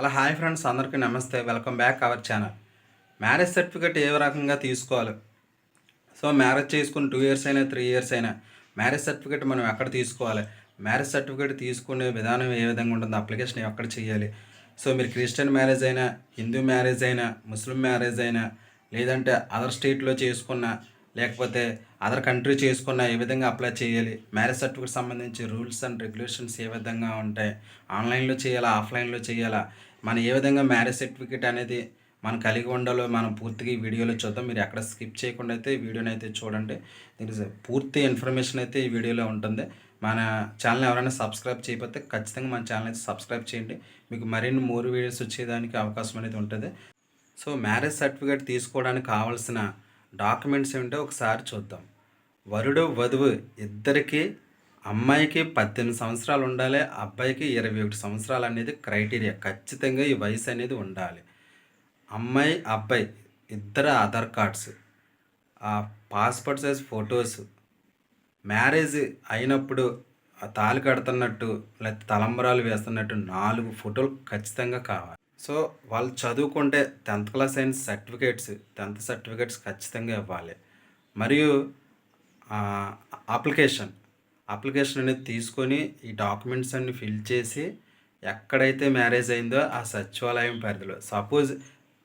అలా hi friends. అందరికీ నమస్తే. Welcome back our channel. Marriage certificate ఏ రకంగా తీసుకోవాలి? సో మ్యారేజ్ చేసుకుని టూ ఇయర్స్ అయినా త్రీ ఇయర్స్ అయినా మ్యారేజ్ సర్టిఫికేట్ మనం ఎక్కడ తీసుకోవాలి? మ్యారేజ్ సర్టిఫికేట్ తీసుకునే విధానం ఏ విధంగా ఉంటుంది? అప్లికేషన్ ఎక్కడ చేయాలి? సో మీరు క్రిస్టియన్ మ్యారేజ్ అయినా హిందూ మ్యారేజ్ అయినా ముస్లిం మ్యారేజ్ అయినా లేదంటే అదర్ స్టేట్లో చేసుకున్న లేకపోతే అదర్ కంట్రీ చేసుకున్న ఏ విధంగా అప్లై చేయాలి? మ్యారేజ్ సర్టిఫికేట్ సంబంధించి రూల్స్ అండ్ రెగ్యులేషన్స్ ఏ విధంగా ఉంటాయి? ఆన్లైన్లో చేయాలా? ఆఫ్లైన్లో చేయాలా? మనం ఏ విధంగా మ్యారేజ్ సర్టిఫికేట్ అనేది మనం కలిగి ఉండాలో మనం పూర్తిగా ఈ వీడియోలో చూద్దాం. మీరు ఎక్కడ స్కిప్ చేయకుండా అయితే ఈ వీడియోని అయితే చూడండి. దీనికి పూర్తి ఇన్ఫర్మేషన్ అయితే ఈ వీడియోలో ఉంటుంది. మన ఛానల్ ఎవరైనా సబ్స్క్రైబ్ చేయకపోతే ఖచ్చితంగా మన ఛానల్ అయితే సబ్స్క్రైబ్ చేయండి. మీకు మరిన్ని మోర్ వీడియోస్ వచ్చేదానికి అవకాశం అనేది ఉంటుంది. సో మ్యారేజ్ సర్టిఫికేట్ తీసుకోవడానికి కావాల్సిన డాక్యుమెంట్స్ ఏమిటో ఒకసారి చూద్దాం. వరుడు వధువు ఇద్దరికి అమ్మాయికి పద్దెనిమిది సంవత్సరాలు ఉండాలి అబ్బాయికి ఇరవై ఒకటి సంవత్సరాలు అనేది క్రైటీరియా. ఖచ్చితంగా ఈ వయసు అనేది ఉండాలి. అమ్మాయి అబ్బాయి ఇద్దరు ఆధార్ కార్డ్స్ ఆ పాస్పోర్ట్ సైజ్ ఫొటోస్ మ్యారేజ్ అయినప్పుడు తాళి కడుతున్నట్టు లేకపోతే తలంబరాలు వేస్తున్నట్టు నాలుగు ఫోటోలు ఖచ్చితంగా కావాలి. సో వాళ్ళు చదువుకుంటే టెన్త్ క్లాస్ అయిన సర్టిఫికేట్స్ టెన్త్ సర్టిఫికేట్స్ ఖచ్చితంగా ఇవ్వాలి. మరియు అప్లికేషన్ అప్లికేషన్ అనేది తీసుకొని ఈ డాక్యుమెంట్స్ అన్ని ఫిల్ చేసి ఎక్కడైతే మ్యారేజ్ అయిందో ఆ సచివాలయం పరిధిలో. సపోజ్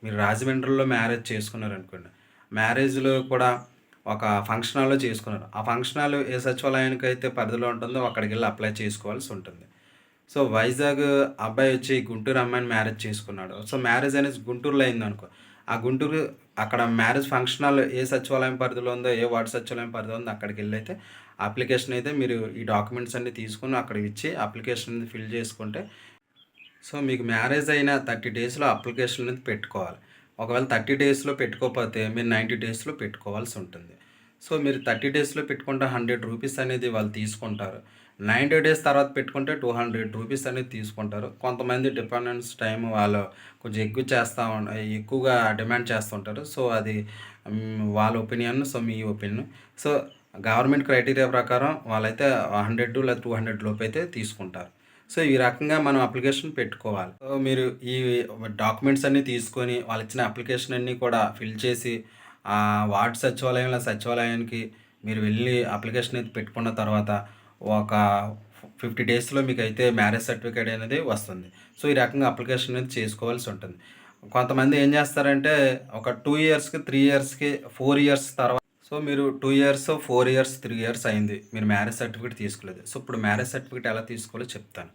మీరు రాజమండ్రిలో మ్యారేజ్ చేసుకున్నారు అనుకోండి మ్యారేజ్లో కూడా ఒక ఫంక్షన్ హాల్లో చేసుకున్నారు. ఆ ఫంక్షన్ హాల్ ఏ సచివాలయానికి అయితే పరిధిలో ఉంటుందో అక్కడికి వెళ్ళి అప్లై చేసుకోవాల్సి ఉంటుంది. సో వైజాగ్ అబ్బాయి వచ్చి గుంటూరు అమ్మాయిని మ్యారేజ్ చేసుకున్నాడు. సో మ్యారేజ్ అనేది గుంటూరులో అయింది అనుకో ఆ గుంటూరు అక్కడ మ్యారేజ్ ఫంక్షన్ హాల్ ఏ సచివాలయం పరిధిలో ఉందో ఏ వార్డు సచివాలయం పరిధిలో ఉందో అక్కడికి వెళ్ళి అయితే అప్లికేషన్ అయితే మీరు ఈ డాక్యుమెంట్స్ అన్ని తీసుకుని అక్కడికి ఇచ్చి అప్లికేషన్ ఫిల్ చేసుకుంటే సో మీకు మ్యారేజ్ అయిన థర్టీ డేస్లో అప్లికేషన్ అనేది పెట్టుకోవాలి. ఒకవేళ థర్టీ డేస్లో పెట్టుకోకపోతే మీరు నైంటీ డేస్లో పెట్టుకోవాల్సి ఉంటుంది. సో మీరు థర్టీ డేస్లో పెట్టుకుంటే హండ్రెడ్ రూపీస్ అనేది వాళ్ళు తీసుకుంటారు. నైంటీ డేస్ తర్వాత పెట్టుకుంటే టూ హండ్రెడ్ రూపీస్ అనేది తీసుకుంటారు. కొంతమంది డిపెండెన్స్ టైం వాళ్ళు కొంచెం ఎక్కువ చేస్తూ ఎక్కువగా డిమాండ్ చేస్తుంటారు. సో అది వాళ్ళ ఒపీనియన్ సో మీ ఒపీనియన్. సో గవర్నమెంట్ క్రైటీరియా ప్రకారం వాళ్ళైతే హండ్రెడ్ లేదా టూ హండ్రెడ్ లోపు అయితే తీసుకుంటారు. సో ఈ రకంగా మనం అప్లికేషన్ పెట్టుకోవాలి. సో మీరు ఈ డాక్యుమెంట్స్ అన్నీ తీసుకొని వాళ్ళు ఇచ్చిన అప్లికేషన్ అన్నీ కూడా ఫిల్ చేసి వార్డు సచివాలయంలో సచివాలయానికి మీరు వెళ్ళి అప్లికేషన్ అయితే పెట్టుకున్న తర్వాత ఒక ఫిఫ్టీ డేస్లో మీకు అయితే మ్యారేజ్ సర్టిఫికేట్ అనేది వస్తుంది. సో ఈ రకంగా అప్లికేషన్ అనేది చేసుకోవాల్సి ఉంటుంది. కొంతమంది ఏం చేస్తారంటే ఒక టూ ఇయర్స్కి త్రీ ఇయర్స్కి ఫోర్ ఇయర్స్ తర్వాత సో మీరు two years four years three years అయింది. మీరు మ్యారేజ్ సర్టిఫికేట్ తీసుకోలేదు. సో ఇప్పుడు మ్యారేజ్ సర్టిఫికేట్ ఎలా తీసుకోవాలో చెప్తాను.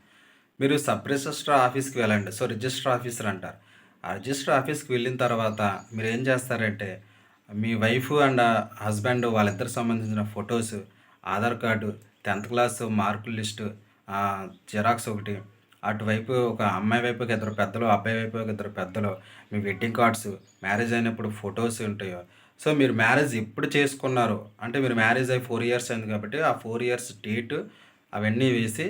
మీరు సబ్ రిజిస్టర్ ఆఫీస్కి వెళ్ళండి. సో రిజిస్టర్ ఆఫీసర్ అంటారు. ఆ రిజిస్టర్ ఆఫీస్కి వెళ్ళిన తర్వాత మీరు ఏం చేస్తారంటే మీ వైఫ్ అండ్ హస్బెండ్ వాళ్ళిద్దరు సంబంధించిన photos Aadhaar card tenth class మార్కుల లిస్టు జిరాక్స్ ఒకటి అటువైపు ఒక అమ్మాయి వైపు ఇద్దరు పెద్దలు అబ్బాయి వైపు ఇద్దరు పెద్దలు మీ వెడ్డింగ్ కార్డ్స్ మ్యారేజ్ అయినప్పుడు ఫొటోస్ ఉంటాయో. సో మీరు మ్యారేజ్ ఎప్పుడు చేసుకున్నారు? అంటే మీరు మ్యారేజ్ అయ్యి ఫోర్ ఇయర్స్ అయింది కాబట్టి ఆ ఫోర్ ఇయర్స్ డేట్ అవన్నీ వేసి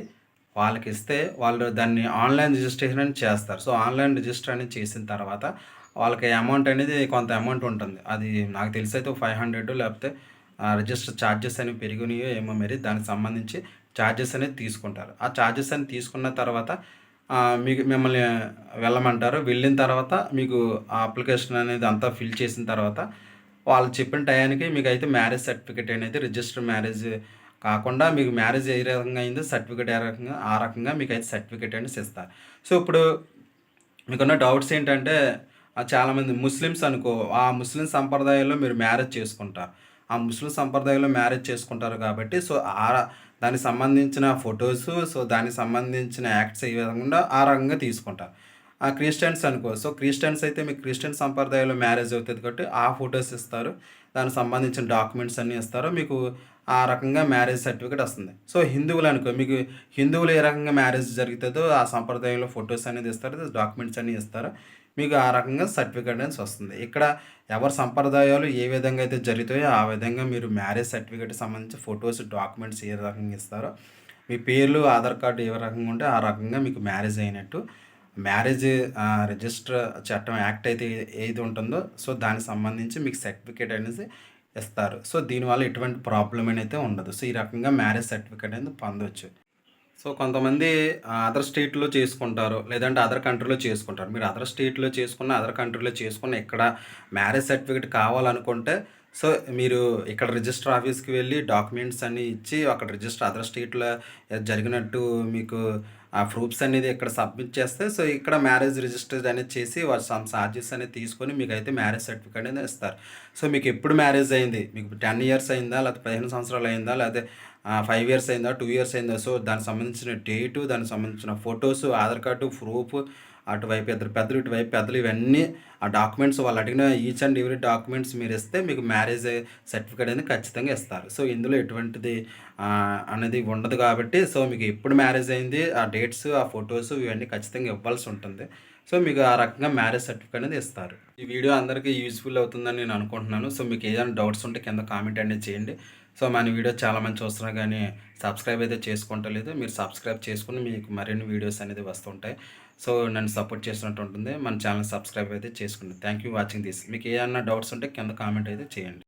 వాళ్ళకి ఇస్తే వాళ్ళు దాన్ని ఆన్లైన్ రిజిస్ట్రేషన్ అని చేస్తారు. సో ఆన్లైన్ రిజిస్టర్ అని చేసిన తర్వాత వాళ్ళకి అమౌంట్ అనేది కొంత అమౌంట్ ఉంటుంది. అది నాకు తెలిసి అయితే ఫైవ్ హండ్రెడ్ లేకపోతే రిజిస్టర్ ఛార్జెస్ అనేవి పెరిగినాయో ఏమో మరి దానికి సంబంధించి ఛార్జెస్ అనేది తీసుకుంటారు. ఆ ఛార్జెస్ అని తీసుకున్న తర్వాత మీకు మిమ్మల్ని వెళ్ళమంటారు. వెళ్ళిన తర్వాత మీకు ఆ అప్లికేషన్ అనేది అంతా ఫిల్ చేసిన తర్వాత వాళ్ళు చెప్పిన టయానికి మీకు అయితే మ్యారేజ్ సర్టిఫికేట్ అనేది రిజిస్టర్ మ్యారేజ్ కాకుండా మీకు మ్యారేజ్ ఏ రకంగా అయిందో సర్టిఫికేట్ ఏ రకంగా ఆ రకంగా మీకు అయితే సర్టిఫికేట్ అనేది ఇస్తారు. సో ఇప్పుడు మీకున్న డౌట్స్ ఏంటంటే చాలామంది ముస్లిమ్స్ అనుకో ఆ ముస్లిం సంప్రదాయంలో మీరు మ్యారేజ్ చేసుకుంటారు ఆ ముస్లిం సంప్రదాయంలో మ్యారేజ్ చేసుకుంటారు కాబట్టి సో ఆ దానికి సంబంధించిన ఫొటోస్ సో దానికి సంబంధించిన యాక్ట్స్ ఏ విధంగా ఆ రకంగా తీసుకుంటారు ఆ క్రిస్టియన్స్ అనుకో సో క్రిస్టియన్స్ అయితే మీకు క్రిస్టియన్ సంప్రదాయంలో మ్యారేజ్ అవుతుంది కాబట్టి ఆ ఫొటోస్ ఇస్తారు. దానికి సంబంధించిన డాక్యుమెంట్స్ అన్నీ ఇస్తారు. మీకు ఆ రకంగా మ్యారేజ్ సర్టిఫికేట్ వస్తుంది. సో హిందువులు అనుకో మీకు హిందువులు ఏ రకంగా మ్యారేజ్ జరుగుతుందో ఆ సంప్రదాయంలో ఫొటోస్ అనేది ఇస్తారు డాక్యుమెంట్స్ అన్నీ ఇస్తారు. మీకు ఆ రకంగా సర్టిఫికేట్ అనేది వస్తుంది. ఇక్కడ ఎవరి సంప్రదాయాలు ఏ విధంగా అయితే జరుగుతాయో ఆ విధంగా మీరు మ్యారేజ్ సర్టిఫికేట్ సంబంధించి ఫొటోస్ డాక్యుమెంట్స్ ఏ రకంగా ఇస్తారో మీ పేర్లు ఆధార్ కార్డు ఏ రకంగా ఉంటే ఆ రకంగా మీకు మ్యారేజ్ అయినట్టు మ్యారేజ్ రిజిస్టర్ చట్టం యాక్ట్ అయితే ఏది ఉంటుందో సో దానికి సంబంధించి మీకు సర్టిఫికేట్ అనేది ఇస్తారు. సో దీనివల్ల ఎటువంటి ప్రాబ్లం అనేది ఉండదు. సో ఈ రకంగా మ్యారేజ్ సర్టిఫికేట్ అనేది పొందవచ్చు సో కొంతమంది అదర్ స్టేట్‌లో చేసుకుంటారు. లేదంటే అదర్ కంట్రీలో చేసుకుంటారు. మీరు అదర్ స్టేట్‌లో చేసుకున్న, అదర్ కంట్రీలో చేసుకున్న ఇక్కడ మ్యారేజ్ సర్టిఫికేట్ కావాలనుకుంటే సో మీరు ఇక్కడ రిజిస్టర్ ఆఫీస్‌కి వెళ్ళి డాక్యుమెంట్స్ అన్నీ ఇచ్చి అక్కడ రిజిస్టర్ అదర్ స్టేట్‌లో జరిగినట్టు మీకు ఆ ప్రూఫ్స్ అనేది ఇక్కడ సబ్మిట్ చేస్తే సో ఇక్కడ మ్యారేజ్ రిజిస్టర్ అనేది చేసి వాళ్ళు సమ్ చార్జెస్ అనేది తీసుకొని మీకు అయితే మ్యారేజ్ సర్టిఫికేట్ అనేది ఇస్తారు. సో మీకు ఎప్పుడు మ్యారేజ్ అయింది? మీకు 10 ఇయర్స్ అయిందా? లేకపోతే 15 సంవత్సరాలు అయిందా? లేకపోతే ఫైవ్ ఇయర్స్ అయిందా? టూ ఇయర్స్ అయిందా? సో దానికి సంబంధించిన డేటు, దానికి సంబంధించిన ఫొటోస్ ఆధార్ కార్డు, ప్రూఫ్ అటువైపు ఇద్దరు పెద్దలు, ఇటువైపు పెద్దలు ఇవన్నీ ఆ డాక్యుమెంట్స్ వాళ్ళు అడిగిన ఈచ్ అండ్ ఎవ్రీ డాక్యుమెంట్స్ మీరు ఇస్తే మీకు మ్యారేజ్ సర్టిఫికేట్ అనేది ఖచ్చితంగా ఇస్తారు. సో ఇందులో ఎటువంటిది అనేది ఉండదు కాబట్టి సో మీకు ఎప్పుడు మ్యారేజ్ అయింది, ఆ డేట్స్, ఆ ఫొటోస్ ఇవన్నీ ఖచ్చితంగా ఇవ్వాల్సి ఉంటుంది. సో మీకు ఆ రకంగా మ్యారేజ్ సర్టిఫికేట్ అనేది ఇస్తారు. ఈ వీడియో అందరికీ యూజ్‌ఫుల్ అవుతుందని నేను అనుకుంటున్నాను. సో మీకు ఏదైనా డౌట్స్ ఉంటే కింద కామెంట్ అనేది చేయండి. సో మన వీడియో చాలామంది చూస్తున్నారు కానీ సబ్స్క్రైబ్ అయితే చేసుకుంటలేదు. మీరు సబ్స్క్రైబ్ చేసుకుని మీకు మరిన్ని వీడియోస్ అనేది వస్తుంటాయి. సో నన్ను సపోర్ట్ చేసినట్టు ఉంటుంది. మన ఛానల్ సబ్స్క్రైబ్ అయితే చేసుకోండి. Thank you watching this. మీకు ఏమన్నా డౌట్స్ ఉంటే కింద కామెంట్ అయితే చేయండి.